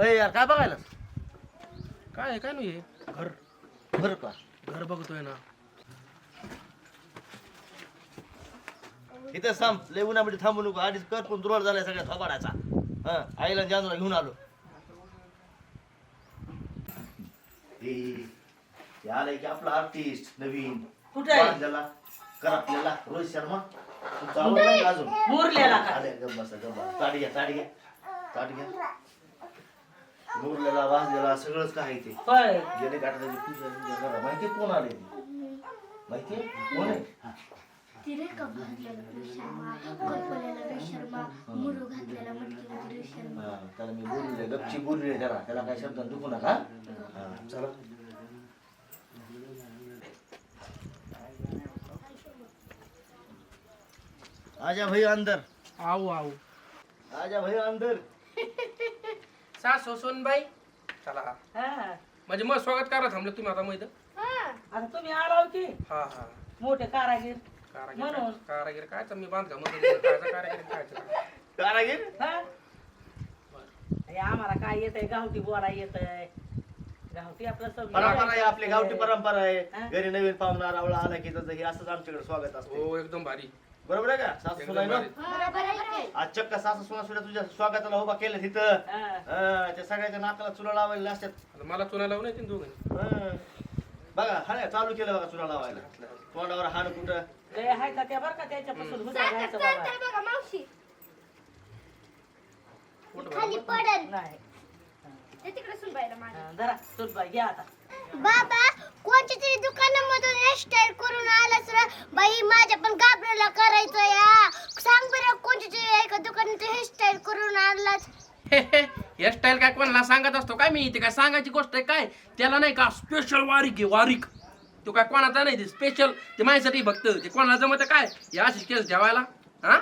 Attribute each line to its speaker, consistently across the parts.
Speaker 1: अय यार काय बघायला
Speaker 2: काय काय नाही हे घर
Speaker 1: बरं का?
Speaker 2: घर बघतोय ना.
Speaker 1: इथं थांब लय उन्हामध्ये थांबू नको. आधीच कर पण दुर्वाड झालाय सगळ्या थोबाडाचा. हा आईला जानूला घेऊन आलो. आलंय की आपला आर्टिस्ट नवीन.
Speaker 3: कुठे आहे?
Speaker 1: बांधलेला कर आपल्याला रोहित शर्मा. तुमचा का अजून?
Speaker 3: मुरलेला का?
Speaker 1: आले गप बसा गप बसा. ताडी घ्या ताडी घ्या ताडी घ्या. मुरलेला वाजलेला सगळंच काय आहे ते.
Speaker 3: होय.
Speaker 1: गेले काढण्याची पूजा बिजा करा माहिती कोण आले ते? माहिती कोण आहे?
Speaker 4: तिने कप घातलेला रोहित शर्मा? कल्पनेला रोहित शर्मा? मुरू घातलेला मटकीला रोहित शर्मा?
Speaker 1: हा, त्याला मी बोलले गपची बोलले त्याला. त्याला काही शब्द दुखू नका. हा, चला. आजा भाई अंदर.
Speaker 2: आऊ आऊ.
Speaker 1: आजा भाई अंदर.
Speaker 2: सासू बाई चला
Speaker 3: हा.
Speaker 2: म्हणजे मग स्वागत करा थांबलं तुम्ही आता इथं.
Speaker 3: आता तुम्ही आलाव की?
Speaker 2: हा हा.
Speaker 3: मोठे कारागीर.
Speaker 2: कारागीर
Speaker 3: म्हणून.
Speaker 2: काय- कारागीर काय? तर मी बांधकाममध्ये कायचा कारागीर काय?
Speaker 1: कारागीर?
Speaker 3: हा? आम्हाला काय येतंय? गावठी बोला येतंय. गावठी आपलं
Speaker 1: परंपरा आहे आपली गावठी परंपरा
Speaker 3: हा?
Speaker 1: आहे घरी नवीन पाहुणा रावळा आला की त्याचं हे असंच आमच्याकडे स्वागत असते
Speaker 2: हो एकदम भारी.
Speaker 1: बरोबर आहे का? सासू सुना ना?
Speaker 2: भारी
Speaker 4: बरोबर आहे की?
Speaker 1: आज चक्क सासू सुना सुद्धा तुझ्या स्वागताला उभा केलं तिथं. त्या सगळ्याच्या नाकाला चुना लावायला असतात
Speaker 2: आता मला चुना लावून येते दोघं?
Speaker 1: हा. बघा हा चालू केलं बघा चुना लावायला. तोंडावर हाड कुठं?
Speaker 3: लय आहे का त्या? बरं का त्याच्यापासून हुशार
Speaker 4: साखर
Speaker 3: राहायचं
Speaker 4: चालतंय
Speaker 3: बाबा.
Speaker 4: बघा मावशी.
Speaker 2: पोट
Speaker 4: खाली
Speaker 2: भरून.
Speaker 4: पडल.
Speaker 3: नाही.
Speaker 4: ते तिकडे सुनबाईला माझ्या
Speaker 3: हा, जरा सुनबाई घ्या आता.
Speaker 4: बाबा कोणत्या तरी दुकानामधून हेअरस्टाईल करून आलास रे? बाई माझ्या पण गाबऱ्याला करायचं या. सांग बरं कोणत्या तरी एका दुकानात हेअरस्टाईल करून आणलास?
Speaker 2: हेअरस्टाईल काय कोणाला सांगत असतो? काय मी ते काय सांगायची गोष्ट आहे? काय? त्याला नाही का स्पेशल वारीक आहे वारीक. तो काय कोणाचा नाही ते स्पेशल ते माझ्यासाठी फक्त ते कोणाला जमत काय? या अशी केस ठेवायला. हा?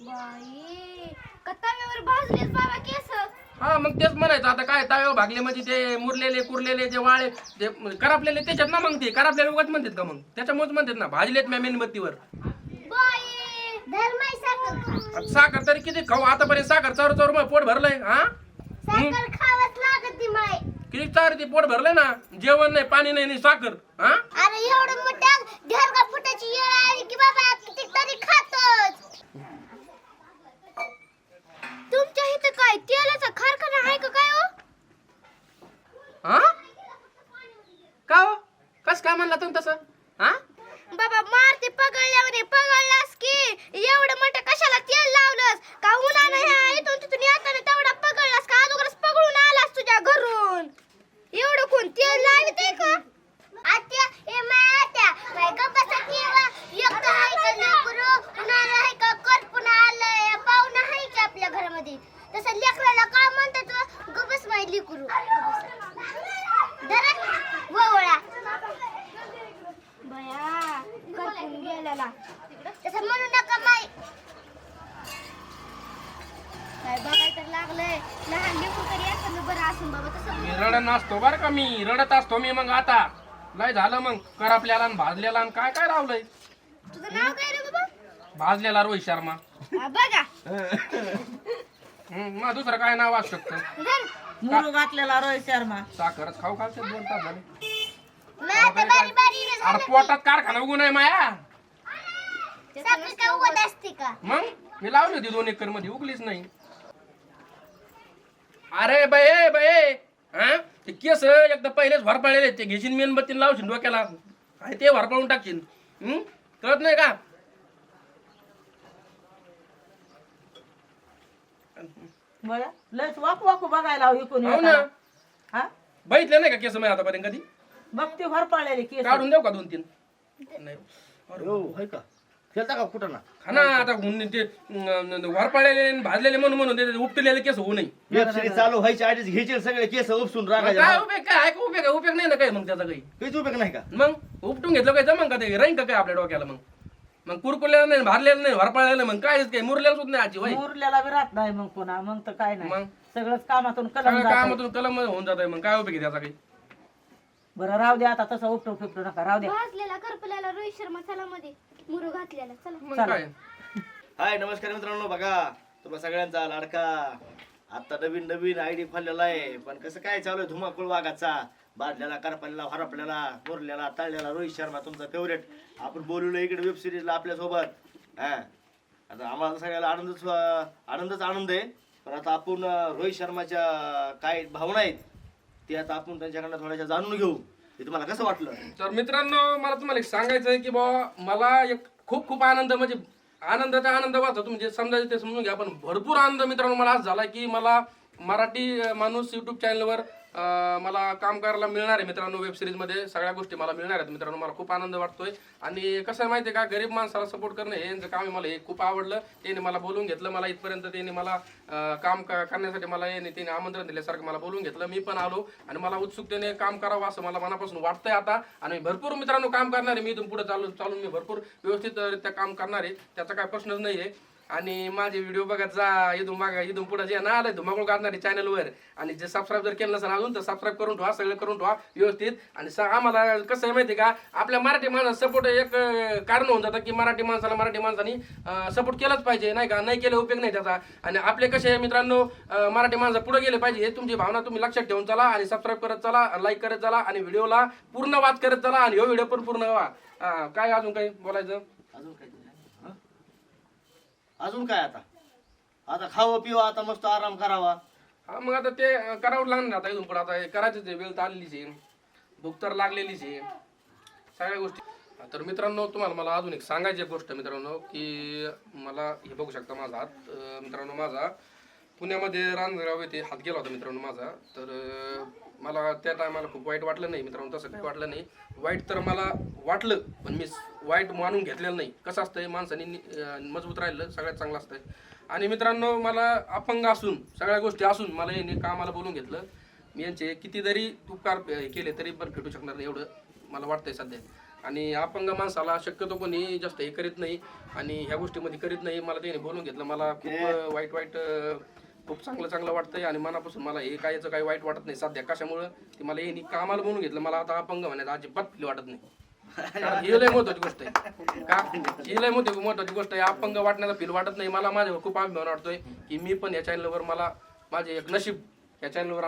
Speaker 4: बाई कताव्यावर भाजलेच बाबा केस.
Speaker 2: हा मग तेच म्हणायचं आता काय ताव्यावर भागले म्हणजे ते मुरलेले कुरलेले जे वाळे ते करापलेले त्याच्यात ना मग ते करापलेले उगाच म्हणतात का मग? त्याच्यामुळेच म्हणतात ना भाजलेत म्या मेणबत्तीवर
Speaker 4: साखर
Speaker 2: तरी किती खाऊ आतापर्यंत साखर चौर चौर मग पोट भरलंय हा? किती चार ते पोट भरलंय ना जेवण नाही पाणी नाही नाही साखर हा?
Speaker 4: अरे एवढं मोठ्या ढेरगा फुटाची येळ आली की बाबा किती तरी खातोच. तुमच्या इथं काय तेलाचा कारखाना आहे का काय हो?
Speaker 2: हा? का हो? कस काय म्हणला तुम्ही तसं हा
Speaker 4: बाबा मारते पगळल्यावर पगळलास की एवढं मोठं कशाला तेल लावलंस का उन्हानं ह्या इथून तिथून येताना तेवढा पगळलास का अगोदरच पगळून आलास तुझ्या घरून एवढं कोण तेल लावित आहे का आत्या ए माय आत्या काय गप्पा किवा एक तर हाय का लेकरू उन्हाळा हाय का करपून आलंय पाहुणा हाय की आपल्या घरामध्ये तसं लेकराला का म्हणतात गबस माय लेकरू धरा वळा बया करपून गेलेला तसं म्हणू नका माय काय बघाय तर लागलंय लहान लेकरू तरी एखादं बरं असून बाबा तसं
Speaker 2: मी रडत नसतो बरं का मी? रडत असतो मी मग आता. लय झालं मग. करपल्याला आणि भाजलेला आणि काय काय लावलंय
Speaker 4: तुझं नाव काय रे बाबा?
Speaker 2: भाजलेला रोहित शर्मा.
Speaker 4: हा, बघा.
Speaker 2: हम्म, मग दुसरं काय नाव असू शकतं?
Speaker 4: धर
Speaker 3: मुरू घातलेला रोहित शर्मा.
Speaker 2: साखरच खाऊ खालचे दोन तास झाले.
Speaker 4: मग आता बारी बारी
Speaker 2: अरे पोटात कारखाना उगू नाही माया.
Speaker 4: साखर का उगत असते का?
Speaker 2: मग? मी लावली होती दोन एकरमध्ये उगलीच नाही. अरे बये बये हा? ते केस एकदा पहिलेच भरपाळलेले ते घेशील मेणबत्ती लावशील डोक्याला. काय ते भरपाळून टाकशील हम्म कळत नाही का?
Speaker 3: बरं. लयच वाकू वाकू बघायला हवी कोणी
Speaker 2: हो ना.
Speaker 3: हा?
Speaker 2: बघितले नाही का केस मी आतापर्यंत कधी?
Speaker 3: बघते भर पडलेली केस
Speaker 2: काढून देऊ का दोन तीन नाही.
Speaker 1: हो हाय का? खेळता का कुठं ना?
Speaker 2: हा ना आता हुन ते भरपाळलेले आणि भाजलेले म्हणून म्हणून ते उपटलेले केस होऊ नये.
Speaker 1: वेब सिरीज चालू व्हायच्या आधीच घ्यायचे सगळे केस उपसून
Speaker 2: मग काय
Speaker 1: राखायचे
Speaker 2: उपयोग? काय आहे का उपयोग आहे? उपयोग नाही ना काय मग त्याचा काही.
Speaker 1: काहीच उपयोग नाही का?
Speaker 2: मग उपटून घेतलं काय? जमन का ते? राहीन का काय आपल्या डोक्याला मग? मग कुरकुरलेलं नाही भारलेलं नाही भरपाळलेलं मग काय काय मुरलेलं सुद्धा नाही आजी वाई
Speaker 3: मुरलेला बी राहत नाही मग पुन्हा मग तर काय
Speaker 2: मग?
Speaker 3: नाही सगळंच कामातून कलम
Speaker 2: सगळं. कामातून कलम होऊन जात मग. काय उपयोग आहे त्याचा काही?
Speaker 3: बरं राहू दे आता तसं उपटू फिपटू नका राहू द्या
Speaker 4: भाजलेला करपल्याला रोहित शर्मा चला मध्ये. मुरू घातलेला चला.
Speaker 2: मग
Speaker 3: चला.
Speaker 2: काय?
Speaker 1: हाय नमस्कार मित्रांनो बघा तुम्हा सगळ्यांचा लाडका. आता नवीन नवीन आयडी खोललेला आहे पण कसं काय चालू आहे धुमाकूळ वाघाचा? बादल्याला करपल्याला हरपल्याला मुरल्याला तळल्याला रोहित शर्मा तुमचा फेवरेट आपण बोलवलं इकडे वेब सिरीजला आपल्यासोबत हा. आता आम्हाला सगळ्याला आनंदच आनंदच आनंद आहे. पण आता आपण अं, रोहित शर्माच्या काय भावना आहेत ते आता आपण त्यांच्याकडनं थोड्याशा जाणून घेऊ. तुम्हाला कसं वाटलं?
Speaker 2: तर मित्रांनो मला तुम्हाला एक सांगायचं आहे की बाबा मला एक खूप खूप आनंद म्हणजे आनंदाचा आनंद वाचा तुम्ही जे समजायचं ते समजून घ्या पण भरपूर आनंद मित्रांनो मला आज झाला की मला मराठी माणूस युट्यूब चॅनलवर मला काम करायला मिळणार आहे मित्रांनो वेब सिरीजमध्ये सगळ्या गोष्टी मला मिळणार आहेत मित्रांनो. मला खूप आनंद वाटतोय. आणि कसं आहे माहिती आहे का गरीब माणसाला सपोर्ट करणं हे यांचं काम आहे. मला हे खूप आवडलं. त्यांनी मला बोलून घेतलं. मला इथपर्यंत त्यांनी मला काम करण्यासाठी मला यांनी त्यांनी आमंत्रण दिल्यासारखं मला बोलून घेतलं. मी पण आलो आणि मला उत्सुकतेने काम करावं असं मला मनापासून वाटतंय आता. आणि भरपूर मित्रांनो काम करणार आहे. मी इथून पुढे चालून चालून मी भरपूर व्यवस्थितरित्या काम करणार आहे. त्याचा काय प्रश्नच नाही आहे आणि माझे व्हिडिओ बघत जा इथून मागा इथून पुढे जे ना आलंय धुमाकूळ काढणारे चॅनलवर आणि जे सबस्क्राईब जर केलं नसेल अजून तर सबस्क्राईब करून ठेवा सगळं करून ठेवा व्यवस्थित. आणि स- आम्हाला कसं आहे माहिती आहे का आपल्या मराठी माणसाला सपोर्ट एक कारण होऊन जातं की मराठी माणसाला मराठी माणसाने सपोर्ट केलाच पाहिजे नाही का? नाही केलं उपयोग नाही त्याचा. आणि आपले कसे मित्रांनो मराठी माणसं पुढे गेले पाहिजे हे तुमची भावना तुम्ही लक्षात ठेवून चला आणि सबस्क्राईब करत चला लाईक करत चला आणि व्हिडिओला पूर्ण वाच करत चला आणि हो व्हिडिओ पण पूर्ण व्हा. काय अजून काही बोलायचं?
Speaker 1: अजून काही अजून काय आता? आता खावं पिवं आता मस्त आराम करावा.
Speaker 2: हा मग आता ते अं, करावं लागणार आता इथून पुढे. आता हे करायचंच आहे वेळ तर आलेलीच आहे. भूक तर लागलेलीच आहे. सगळ्या गोष्टी. तर मित्रांनो तुम्हाला मला अजून एक सांगायची एक गोष्ट मित्रांनो की मला हे बघू शकता माझा हात अं, मित्रांनो माझा पुण्यामध्ये रांजगाव येथे हात गेला होता मित्रांनो माझा. तर मला त्या टायमाला खूप वाईट वाटलं नाही मित्रांनो तसं काही वाटलं नाही. वाईट तर मला वाटलं पण मी वाईट मानून घेतलेलं नाही. कसं असतंय माणसाने मजबूत राहिलं सगळ्यात चांगलं असतंय. आणि मित्रांनो मला अपंग असून सगळ्या गोष्टी असून मला यांनी कामाला बोलून घेतलं. मी यांचे किती जरी उपकार हे केले तरी पण भेटू शकणार नाही एवढं मला वाटतंय सध्या. आणि अपंग माणसाला शक्यतो कोणी जास्त हे करीत नाही आणि ह्या गोष्टीमध्ये करीत नाही मला त्यांनी बोलून घेतलं. मला खूप वाईट वाईट खूप चांगलं चांगलं वाटतंय आणि मनापासून मला हे काय याचं काही वाईट वाटत नाही. सध्या कशामुळं ते मला हे कामाला बोलून घेतलं. मला आता अपंग म्हणायचं अजिबात फील वाटत नाही. कारण ही लय महत्वाची गोष्ट आहे. का? ही लय मोठी महत्वाची गोष्ट आहे. अपंग वाटण्याचा फील वाटत नाही. मला माझ्यावर खूप अभिमान वाटतोय की मी पण या चॅनलवर मला माझे एक नशीब या चॅनलवर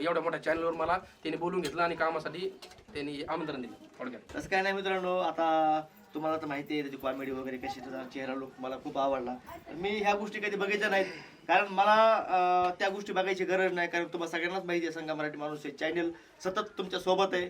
Speaker 2: एवढ्या मोठ्या चॅनलवर मला त्यांनी बोलून घेतलं आणि कामासाठी त्यांनी आमंत्रण दिलं. थोडक्यात.
Speaker 1: तसं काय नाही मित्रांनो. आता तुम्हाला तर माहिती आहे त्याची कॉमेडी वगैरे कशी त्याचा चेहरा लोक मला खूप आवडला. मी ह्या गोष्टी कधी बघितल्या नाहीत. कारण मला त्या गोष्टी बघायची गरज नाही कारण तुम्हाला सगळ्यांनाच माहिती आहे संघा मराठी माणूस आहे. चॅनल सतत तुमच्यासोबत आहे.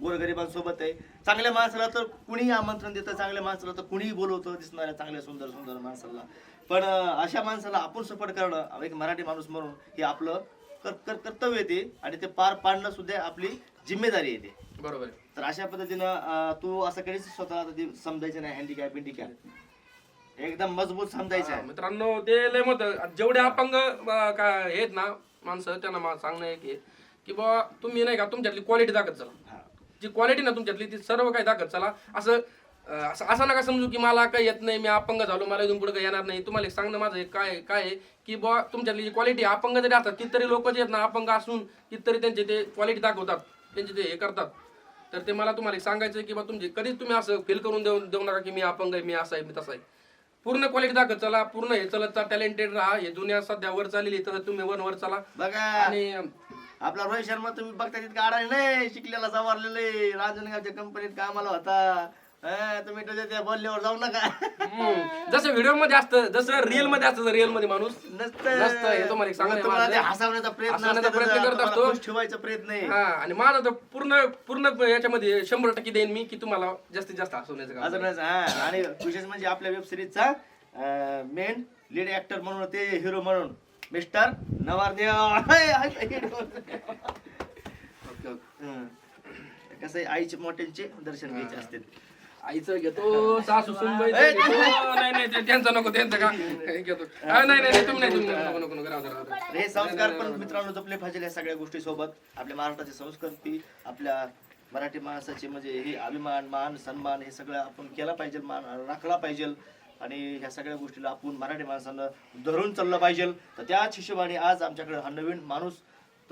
Speaker 1: गोरगरिबांसोबत आहे. चांगल्या माणसाला तर कुणीही आमंत्रण देतं चांगल्या माणसाला तर कुणीही बोलवतं दिसणाऱ्या चांगल्या सुंदर सुंदर माणसाला. पण अशा माणसाला आपण सपोर्ट करणं एक मराठी माणूस म्हणून हे आपलं कर्तव्य येते आणि ते पार पाडणं सुद्धा आपली जिम्मेदारी येते
Speaker 2: बरोबर. आहे
Speaker 1: तर अशा पद्धतीनं अं, तू असं कधीच स्वतःला कधी समजायचं नाही हँडिकॅप बिंडिकॅप एकदम मजबूत समजायचं आहे.
Speaker 2: मित्रांनो ते लय मत जेवढे अपंग अं, का आहेत ना माणसं त्यांना मला सांगणं आहे की की बाबा तुम्ही नाही का तुमच्यातली क्वालिटी दाखत चला. जी क्वालिटी ना तुमच्यातली ती सर्व काही दाखत चला. असं अं, असं असं नका समजू की मला काही येत नाही मी अपंग झालो मला इथून पुढे काही येणार नाही. तुम्हाला एक सांगणं माझं एक काय काय आहे की बुवा तुमच्यातली जी क्वालिटी अपंग जरी असतात कितीतरी लोक जे आहेत ना अपंग असून कितीतरी त्यांचे ते क्वालिटी दाखवतात त्यांचे ते हे करतात. तर ते मला तुम्हाला सांगायचं की बा तुमचे कधीच तुम्ही असं फील करून देऊ देऊ नका की मी अपंग आहे मी असं आहे मी तसं आहे. पूर्ण क्वालिटी दाखवत चला पूर्ण हे चलत टॅलेंटेड राहा. हे दुनिया सध्या वर चाललेली तर तुम्ही वन वर चला.
Speaker 1: बघा
Speaker 2: आणि
Speaker 1: आपला रोहित शर्मा तुम्ही बघता तितका आडाणी नाही शिकलेला सवारलेले रांजणगावच्या कंपनीत कामाला होता. हा, तुम्ही त्याच्या त्या बोलल्यावर जाऊ नका.
Speaker 2: हम्म, जसं व्हिडिओमध्ये असतं जसं रिअलमध्ये असतं रिअलमध्ये माणूस.
Speaker 1: नसतं.
Speaker 2: नसतं, हे तुम्हाला एक सांगायला
Speaker 1: तुम्हाला ते
Speaker 2: माझं-
Speaker 1: हसवण्याचा प्रयत्न
Speaker 2: हसवण्याचा
Speaker 1: असतो
Speaker 2: प्रयत्न
Speaker 1: त्याचा,
Speaker 2: करत
Speaker 1: तुम्हाला
Speaker 2: असतो.
Speaker 1: खुश ठेवायचा प्रयत्न आहे.
Speaker 2: हा आणि माझं तर पूर्ण पूर्ण याच्यामध्ये शंभर टक्के देईन मी की तुम्हाला जास्तीत जास्त हसवण्याचं काम
Speaker 1: हा. आणि विशेष म्हणजे आपल्या वेब सिरीजचा मेन लीड ऍक्टर म्हणून ते हिरो म्हणून मिस्टर नवारदेव. हं. कसं आहे आईचे मोठ्यांचे दर्शन घ्यायचे असते
Speaker 2: आईचं घेतो सासू सुनबाईचं घेतो. नाही नाही ते त्यांचं नको त्यांचं का? घेतो. हा, नाही नाही नाही, तुम्ही नाही तुम्ही नको नको नको राहू राहू
Speaker 1: हे संस्कार पण मित्रांनो जपले पाहिजे या सगळ्या गोष्टी सोबत आपल्या महाराष्ट्राची संस्कृती आपल्या मराठी माणसाचे म्हणजे हे अभिमान मान सन्मान हे सगळं आपण केला पाहिजे मान राखला पाहिजे. आणि ह्या सगळ्या गोष्टीला आपण मराठी माणसानं धरून चाललं पाहिजे. तर त्याच हिशोबाने आज आमच्याकडे हा नवीन माणूस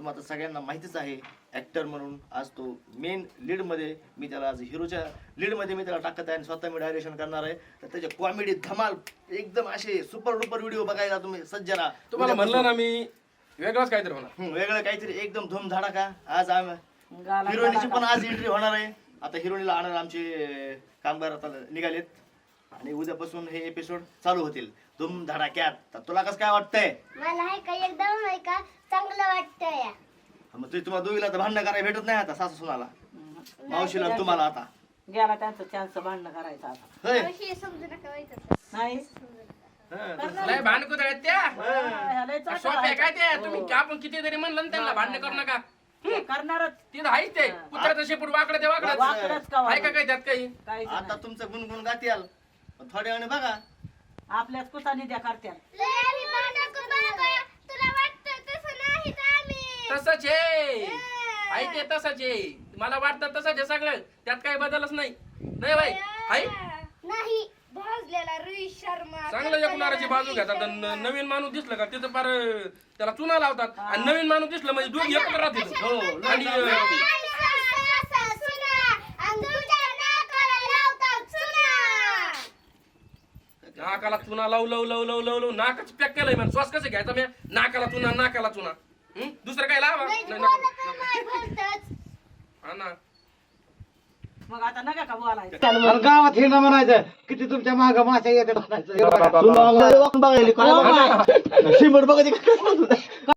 Speaker 1: तुम्हाला आता सगळ्यांना माहितीच आहे ऍक्टर म्हणून आज तो मेन लीडमध्ये मी त्याला आज हिरोच्या लीडमध्ये मी त्याला टाकत आहे आणि स्वतः मी डायरेक्शन करणार आहे. तर त्याचे कॉमेडी धमाल एकदम असे सुपर डुपर व्हिडिओ बघायला तुम्ही सज्ज राहा.
Speaker 2: तुम्हाला म्हणलं ना मी वेगळंच काहीतरी होणार.
Speaker 1: हं, वेगळं काहीतरी एकदम धूमधडाका आज आम्ही
Speaker 3: गाला
Speaker 1: हिरोईनीची पण आज एंट्री होणार आहे. आता हिरोईनीला आणणार आमचे कामगार आता निघालेत. आणि उद्यापासून हे एपिसोड चालू होतील. धूम धडाक्यात. तर तुला कसं काय वाटतंय?
Speaker 4: मला आहे का एकदम आहे का चांगलं वाटतंय.
Speaker 1: मग तुझी तुम्हाला दोघीला तर भांडणं करायला भेटत नाही आता सासू सुनाला. मावशीला आणि तुम्हाला आता.
Speaker 3: गेला त्यांचं चान्स भांडणं करायचं आता.
Speaker 1: होय.
Speaker 4: मावशी समजू नका व्हायचं
Speaker 3: नाही.
Speaker 1: हं,
Speaker 2: लय भांडकुत आहेत त्या?
Speaker 3: लय
Speaker 2: सोप्या काय त्या
Speaker 3: आहे.
Speaker 2: तुम्ही आपण किती जरी म्हणलं ना त्यांना भांडण करू नका.
Speaker 3: ते करणारच.
Speaker 2: तिथं आहेच ते. कुत्र्याचं शेपूट वाकडं ते वाकडं.
Speaker 3: वाकडंच का
Speaker 2: आहे का त्यात काही?
Speaker 3: काही
Speaker 1: आता तुमचं गुणगुण गातील थोड्या वेळाने बघा.
Speaker 3: आपल्याच कुसानी द्या करत्या
Speaker 4: लय आम्ही भांडण करू नका. तुला वाटतं तसं नाही तर आम्ही.
Speaker 2: तसंच आहे. ते तसंच आहे. मला वाटतं तसंच आहे सगळं. त्यात काही बदलच नाही. नाही बाई. आहे
Speaker 4: नाही. भाजलेला रुई शर्मा.
Speaker 2: चांगलं एकूणाराची बाजू घेतात आणि न- नवीन माणूस दिसलं का? तिथं फार त्याला चुना लावतात. आणि नवीन माणूस दिसलं म्हणजे दोघी एकत्र राहतील
Speaker 1: हो
Speaker 2: आणि अं, नाकाला चुना लावू लावू लावू लावू लावू लावू. नाकच पॅक केलंय म्हणजे श्वास कसं घ्यायचा मी नाकाला चुना नाकाला चुना. हं? दुसरं काय लावा? नाही, नको, नको. हा ना.
Speaker 3: मग आता नका का बोलायचं?
Speaker 5: आणि गावात हे ना म्हणायचं किती तुमच्या माग माश्या येतात म्हणायचं.
Speaker 1: बघायली शिंबड बघा